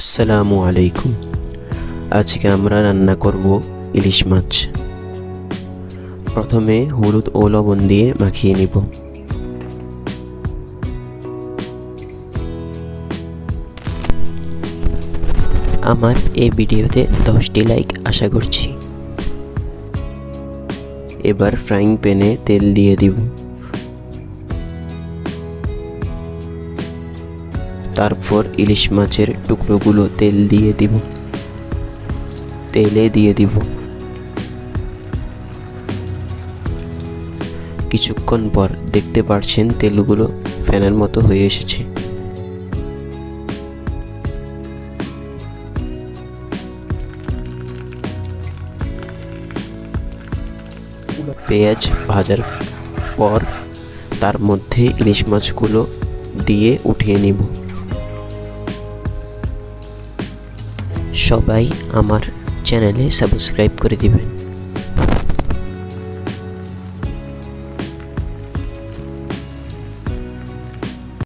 আসসালামু আলাইকুম। আজকে আমরা রান্না করব ইলিশ মাছ। প্রথমে হলুদ ও লবণ দিয়ে মাখিয়ে নিব। আমার এই ভিডিওতে দশটি লাইক আশা করছি। এবার ফ্রাইং প্যানে তেল দিয়ে দিব। তারপর ইলিশ মাছের টুকরোগুলো তেল দিয়ে দিব। তেলে দিয়ে দিব। কিছুক্ষণ পর দেখতে পাচ্ছেন তেলগুলো ফ্যানের মতো হয়ে এসেছে। পেঁয়াজ ভাজার পর তার মধ্যে ইলিশ মাছগুলো দিয়ে উঠিয়ে নিব। সবাই আমার চ্যানেলে সাবস্ক্রাইব করে দিবেন।